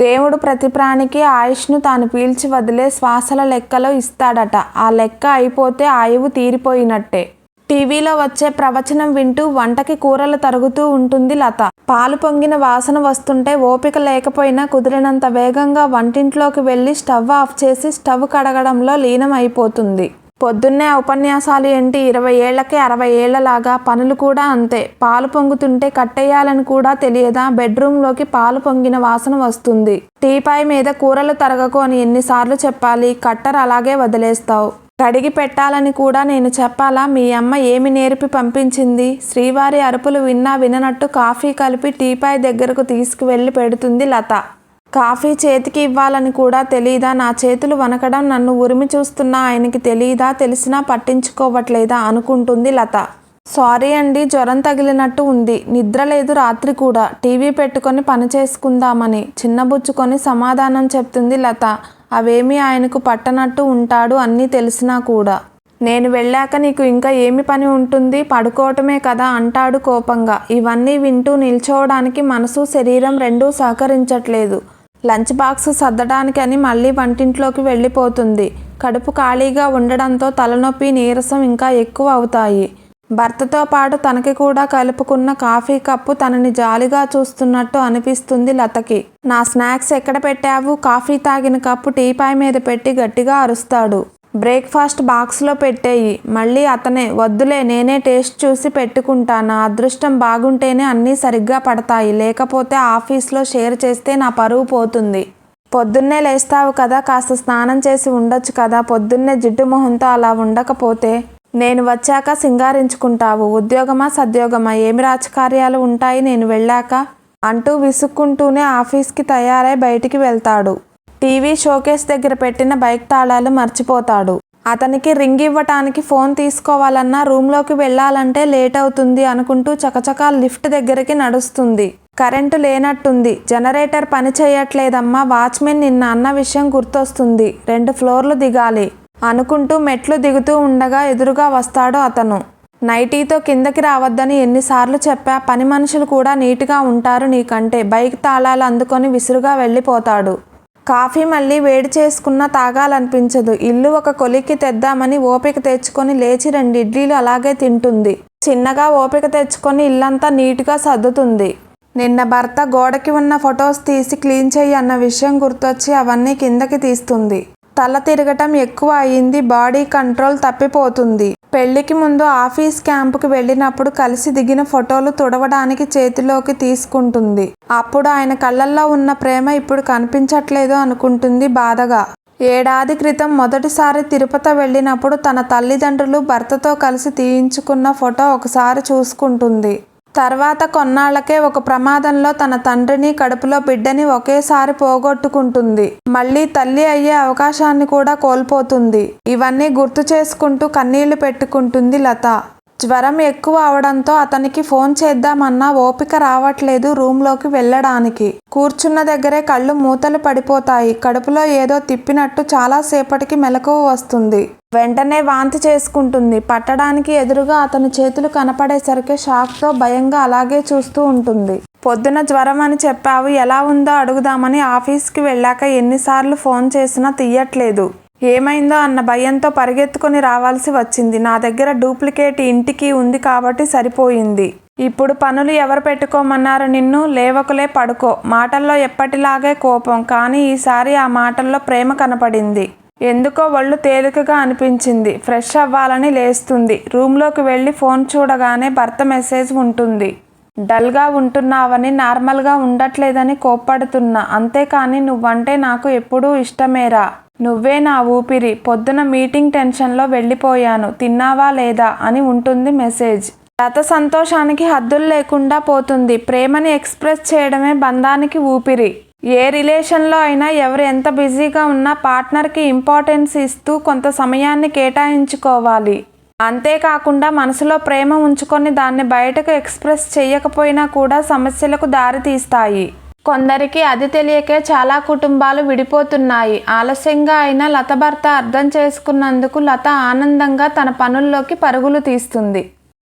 దేవుడు ప్రతి ప్రాణికి ఆయుష్ను తాను పీల్చి వదిలే శ్వాసల లెక్కలో ఇస్తాడట. ఆ లెక్క అయిపోతే ఆయువు తీరిపోయినట్టే. టీవీలో వచ్చే ప్రవచనం వింటూ వంటకి కూరలు తరుగుతూ ఉంటుంది లత. పాలు పొంగిన వాసన వస్తుంటే ఓపిక లేకపోయినా కుదిరినంత వేగంగా వంటింట్లోకి వెళ్ళి స్టవ్ ఆఫ్ చేసి స్టవ్ కడగడంలో లీనం అయిపోతుంది పొద్దున్నే ఉపన్యాసాలు ఏంటి? ఇరవై ఏళ్ళకే అరవై ఏళ్ళలాగా పనులు కూడా అంతే. పాలు పొంగుతుంటే కట్టేయాలని కూడా తెలియదా? బెడ్రూమ్లోకి పాలు పొంగిన వాసన వస్తుంది. టీపాయ్ మీద కూరలు తరగకు అని ఎన్నిసార్లు చెప్పాలి. కట్టర్ అలాగే వదిలేస్తావు. కడిగి పెట్టాలని కూడా నేను చెప్పాలా? మీ అమ్మ ఏమి నేర్పి పంపించింది? శ్రీవారి అరుపులు విన్నా విననట్టు కాఫీ కలిపి టీపాయ్ దగ్గరకు తీసుకువెళ్ళి పెడుతుంది లత. కాఫీ చేతికి ఇవ్వాలని కూడా తెలీదా? నా చేతులు వనకడం నన్ను ఉరిమి చూస్తున్నా ఆయనకి తెలీదా? తెలిసినా పట్టించుకోవట్లేదా? అనుకుంటుంది లత. సారీ అండి జ్వరం తగిలినట్టు ఉంది. నిద్ర లేదు రాత్రి కూడా. టీవీ పెట్టుకొని పని చేసుకుందామని చిన్నబుచ్చుకొని సమాధానం చెప్తుంది లత. అవేమీ ఆయనకు పట్టనట్టు ఉంటాడు అన్నీ తెలిసినా కూడా. నేను వెళ్ళాక నీకు ఇంకా ఏమి పని ఉంటుంది? పడుకోవటమే కదా అంటాడు కోపంగా. ఇవన్నీ వింటూ నిల్చోవడానికి మనసు శరీరం రెండూ సహకరించట్లేదు. లంచ్ బాక్స్ సర్దడానికని మళ్ళీ వంటింట్లోకి వెళ్ళిపోతుంది. కడుపు ఖాళీగా ఉండడంతో తలనొప్పి నీరసం ఇంకా ఎక్కువ అవుతాయి భర్తతో పాటు తనకి కూడా కలుపుకున్న కాఫీ కప్పు తనని జాలిగా చూస్తున్నట్టు అనిపిస్తుంది లతకి. నా స్నాక్స్ ఎక్కడ పెట్టావు? కాఫీ తాగిన కప్పు టీపాయ్ మీద పెట్టి గట్టిగా అరుస్తాడు. బ్రేక్ఫాస్ట్ బాక్స్లో పెట్టేయి. మళ్ళీ అతనే వద్దులే నేనే టేస్ట్ చూసి పెట్టుకుంటా నా అదృష్టం బాగుంటేనే అన్నీ సరిగ్గా పడతాయి. లేకపోతే ఆఫీస్లో షేర్ చేస్తే నా పరువు పోతుంది. పొద్దున్నే లేస్తావు కదా కాస్త స్నానం చేసి ఉండొచ్చు కదా. పొద్దున్నే జిడ్డు మొహంతో అలా ఉండకపోతే నేను వచ్చాక సింగారించుకుంటావు. ఉద్యోగమా సద్యోగమా? ఏమి రాజకార్యాలు ఉంటాయి? నేను వెళ్ళాక? అంటూ విసుక్కుంటూనే ఆఫీస్కి తయారై బయటికి వెళ్తాడు. టీవీ షోకేస్ దగ్గర పెట్టిన బైక్ తాళాలు మర్చిపోతాడు. అతనికి రింగ్ ఇవ్వటానికి ఫోన్ తీసుకోవాలన్నా రూమ్లోకి వెళ్ళాలంటే లేట్ అవుతుంది అనుకుంటూ చకచకా లిఫ్ట్ దగ్గరికి నడుస్తుంది. కరెంటు లేనట్టుంది. జనరేటర్ పని చేయట్లేదమ్మా వాచ్మెన్ నిన్న అన్న విషయం గుర్తొస్తుంది. రెండు ఫ్లోర్లు దిగాలి అనుకుంటూ మెట్లు దిగుతూ ఉండగా ఎదురుగా వస్తాడు అతను. నైటీతో కిందకి రావద్దని ఎన్నిసార్లు చెప్పా పని మనుషులు కూడా నీట్గా ఉంటారు నీకంటే. బైక్ తాళాలు అందుకొని విసురుగా వెళ్ళిపోతాడు. కాఫీ మళ్ళీ వేడి చేసుకున్నా తాగాలనిపించదు. ఇల్లు ఒక కొలిక్కి తెద్దామని ఓపిక తెచ్చుకొని లేచి రెండు. ఇడ్లీలు అలాగే తింటుంది. చిన్నగా ఓపిక తెచ్చుకొని ఇల్లంతా నీట్గా సర్దుతుంది. నిన్న భర్త గోడకి ఉన్న ఫొటోస్ తీసి క్లీన్ చెయ్యి అన్న విషయం గుర్తొచ్చి అవన్నీ కిందకి తీస్తుంది. తల తిరగటం ఎక్కువ అయింది. బాడీ కంట్రోల్ తప్పిపోతుంది. పెళ్ళికి ముందు ఆఫీస్ క్యాంపుకి వెళ్ళినప్పుడు కలిసి దిగిన ఫోటోలు తుడవడానికి చేతిలోకి తీసుకుంటుంది. అప్పుడు ఆయన కళ్ళల్లో ఉన్న ప్రేమ ఇప్పుడు కనిపించట్లేదు అనుకుంటుంది బాధగా. ఏడాది క్రితం మొదటిసారి తిరుపతి వెళ్ళినప్పుడు తన తల్లిదండ్రులు భర్తతో కలిసి తీయించుకున్న ఫోటో ఒకసారి చూసుకుంటుంది. తర్వాత కొన్నాళ్ళకే ఒక ప్రమాదంలో తన తండ్రిని కడుపులో బిడ్డని ఒకేసారి పోగొట్టుకుంటుంది. మళ్ళీ తల్లి అయ్యే అవకాశాన్ని కూడా కోల్పోతుంది. ఇవన్నీ గుర్తు చేసుకుంటూ కన్నీళ్ళు పెట్టుకుంటుంది లత. జ్వరం ఎక్కువ అవడంతో అతనికి ఫోన్ చేద్దామన్నా ఓపిక రావట్లేదు రూమ్లోకి వెళ్ళడానికి. కూర్చున్న దగ్గరే కళ్ళు మూతలు పడిపోతాయి. కడుపులో ఏదో తిప్పినట్టు చాలా సేపటికి మెలకువ వస్తుంది. వెంటనే వాంతి చేసుకుంటుంది. పట్టడానికి ఎదురుగా అతని చేతులు కనపడేసరికి షాక్తో భయంగా అలాగే చూస్తూ ఉంటుంది. పొద్దున జ్వరం అని చెప్పావు. ఎలా ఉందో అడుగుదామని ఆఫీస్కి వెళ్ళాక ఎన్నిసార్లు ఫోన్ చేసినా తీయట్లేదు. ఏమైందో అన్న భయంతో పరిగెత్తుకొని రావాల్సి వచ్చింది. నా దగ్గర డూప్లికేట్ ఇంటికి ఉంది కాబట్టి సరిపోయింది. ఇప్పుడు పనులు ఎవరు పెట్టుకోమన్నారు? నిన్ను లేవకులే పడుకో. మాటల్లో ఎప్పటిలాగే కోపం. కానీ ఈసారి ఆ మాటల్లో ప్రేమ కనపడింది. ఎందుకో ఒళ్ళు తేలికగా అనిపించింది. ఫ్రెష్ అవ్వాలని లేస్తుంది. రూమ్లోకి వెళ్ళి ఫోన్ చూడగానే భర్త మెసేజ్ ఉంటుంది. డల్గా ఉంటున్నావని నార్మల్గా ఉండట్లేదని కోప్పడుతున్నా. అంతేకాని నువ్వంటే నాకు ఎప్పుడూ ఇష్టమేరా? నువ్వే నా ఊపిరి పొద్దున మీటింగ్ టెన్షన్లో వెళ్ళిపోయాను. తిన్నావా లేదా అని ఉంటుంది మెసేజ్. గత సంతోషానికి హద్దులు లేకుండా పోతుంది. ప్రేమని ఎక్స్ప్రెస్ చేయడమే బంధానికి ఊపిరి. ఏ రిలేషన్లో అయినా ఎవరు ఎంత బిజీగా ఉన్నా పార్ట్నర్కి ఇంపార్టెన్స్ ఇస్తూ కొంత సమయాన్ని కేటాయించుకోవాలి. అంతేకాకుండా మనసులో ప్రేమ ఉంచుకొని దాన్ని బయటకు ఎక్స్ప్రెస్ చేయకపోయినా కూడా సమస్యలకు దారితీస్తాయి. కొందరికి అది తెలియకే చాలా కుటుంబాలు విడిపోతున్నాయి. ఆలస్యంగా అయినా లత భర్త అర్థం చేసుకున్నందుకు లత ఆనందంగా తన పనుల్లోకి పరుగులు తీస్తుంది.